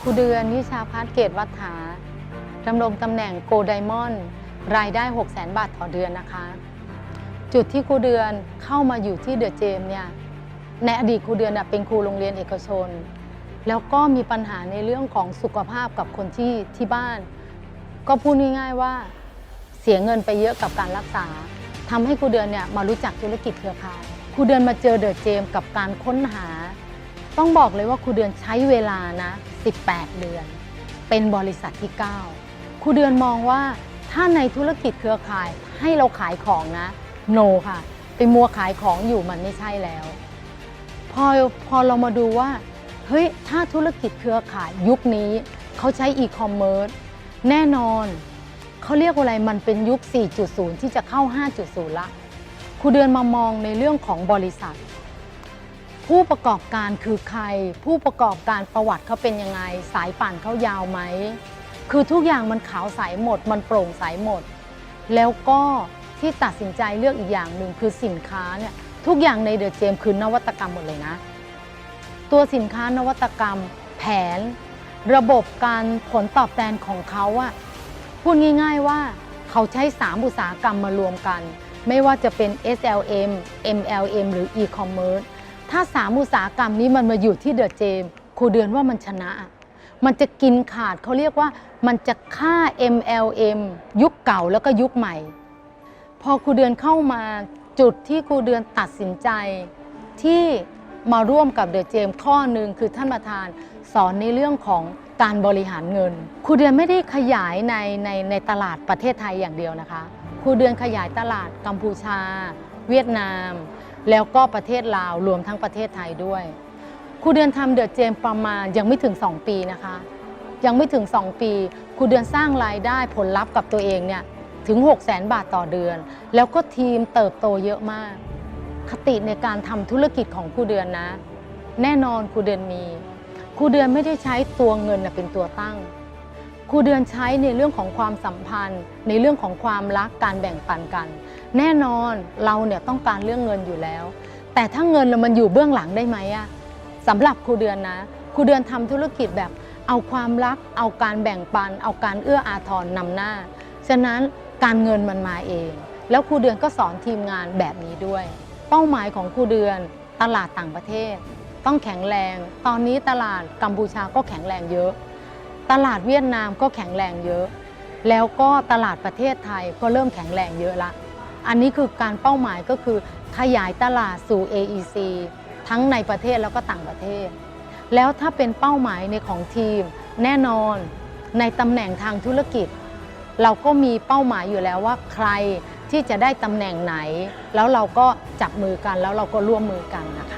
ครูเดือนนิชาพัฒน์เกตวัฒนาดำรงตำแหน่งโกลไดมอนด์รายได้ 6 0 0 0 0 0 บาทต่อเดือนนะคะ จุดที่ครูเดือนเข้ามาอยู่ที่เดอะเจมเนี่ยในอดีตครูเดือนเป็นครูโรงเรียนเอกชน แล้วก็มีปัญหาในเรื่องของสุขภาพกับคนที่ที่บ้าน ก็พูดง่ายๆว่าเสียเงินไปเยอะกับการรักษาทำให้ครูเดือนเนี่ยมารู้จักธุรกิจเครือข่ายครูเดือนมาเจอเดอะเจมกับการค้นหา ต้องบอกเลยว่าครูเดือนใช้เวลานะ 18 เดือน เป็นบริษัทที่ 9ครูเดือนมองว่าถ้าในธุรกิจเครือข่ายให้เราขายของนะ โนค่ะไปมัวขายของอยู่มันไม่ใช่แล้ว พอพอเรามาดูว่าเฮ้ยถ้าธุรกิจเครือข่ายยุคนี้เขาใช้อีคอมเมิร์ซแน่นอนเขาเรียกว่าอะไรมันเป็นยุค 4.0 ที่จะเข้า 5.0 ละครูเดือนมามองในเรื่องของบริษัท ผู้ประกอบการคือใคร ผู้ประกอบการประวัติเขาเป็นยังไง สายป่านเขายาวไหม คือทุกอย่างมันขาวใสหมด มันโปร่งใสหมด แล้วก็ที่ตัดสินใจเลือกอีกอย่างหนึ่งคือสินค้าเนี่ยทุกอย่างในเดอะเจมคือนวัตกรรมหมดเลยนะ ตัวสินค้านวัตกรรมแผน ระบบการผลตอบแทนของเขาอะพูดง่าย ๆว่าเขาใช้ 3 อุตสาหกรรมมารวมกัน ไม่ว่าจะเป็น SLM MLM หรือ e-commerce ถ้า3อุตสาหกรรมนี้มันมาอยู่ที่เดอะเจมครูเดือนว่ามันชนะ มันจะกินขาดเขาเรียกว่ามันจะฆ่า MLM ยุคเก่าแล้วก็ยุคใหม่ พอครูเดือนเข้ามาจุดที่ครูเดือนตัดสินใจที่มาร่วมกับเดอะเจมข้อหนึ่งคือท่านประธานสอนในเรื่องของการบริหารเงินครูเดือนไม่ได้ขยายในในในตลาดประเทศไทยอย่างเดียวนะคะครูเดือนขยายตลาดกัมพูชา เวียดนาม แล้วก็ประเทศลาวรวมทั้งประเทศไทยด้วยครูเดือนทำเดอะเจมประมาณยังไม่ถึง 2 ปีนะคะ ยังไม่ถึง 2 ปีครูเดือนสร้างรายได้ผลลัพธ์กับตัวเองเนี่ยถึง 6 0 0 0 0 0 บาทต่อเดือน แล้วก็ทีมเติบโตเยอะมาก คติในการทำธุรกิจของครูเดือนนะ แน่นอนครูเดือนมีครูเดือนไม่ได้ใช้ตัวเงินเป็นตัวตั้งครูเดือนใช้ในเรื่องของความสัมพันธ์ ในเรื่องของความรักการแบ่งปันกัน แน่นอนเราเนี่ยต้องการเรื่องเงินอยู่แล้ว แต่ถ้าเงินเรามันอยู่เบื้องหลังได้ไหมอะสำหรับครูเดือนนะครูเดือนทำธุรกิจแบบเอาความรัก เอาการแบ่งปัน เอาการเอื้ออาทรนำหน้า ฉะนั้นการเงินมันมาเอง แล้วครูเดือนก็สอนทีมงานแบบนี้ด้วย เป้าหมายของครูเดือนตลาดต่างประเทศ ต้องแข็งแรง ตอนนี้ตลาดกัมพูชาก็แข็งแรงเยอะ ตลาดเวียดนามก็แข็งแรงเยอะ แล้วก็ตลาดประเทศไทยก็เริ่มแข็งแรงเยอะละ อันนี้คือการเป้าหมายก็คือขยายตลาดสู่ AEC ทั้งในประเทศแล้วก็ต่างประเทศ แล้วถ้าเป็นเป้าหมายในของทีม แน่นอนในตำแหน่งทางธุรกิจ เราก็มีเป้าหมายอยู่แล้วว่าใครที่จะได้ตำแหน่งไหน แล้วเราก็จับมือกันแล้วเราก็ร่วมมือกันนะคะ